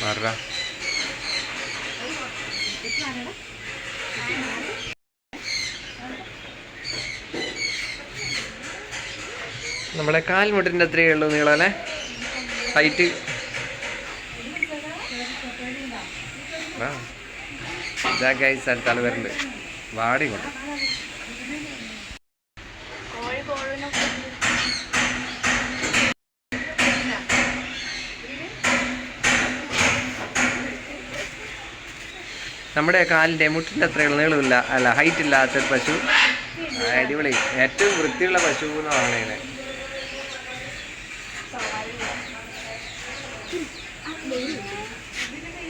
മാറടാ. നമ്മുടെ കാൽമുട്ടിന്റെ അത്രയേ ഉള്ളൂ നീളം ഹൈറ്റ് ആ ഇതാ ഗൈസ് അടുത്ത വരുന്നുണ്ട്. വാടി കൊണ്ട് നമ്മുടെ കാലിന്റെ മുട്ടിന്റെ അത്ര നീളമില്ല അല്ല ഹൈറ്റ് ഇല്ലാത്തൊരു പശു. അടിപൊളി. ഏറ്റവും വൃത്തിയുള്ള പശു എന്ന് പറയുന്നത്. Thank.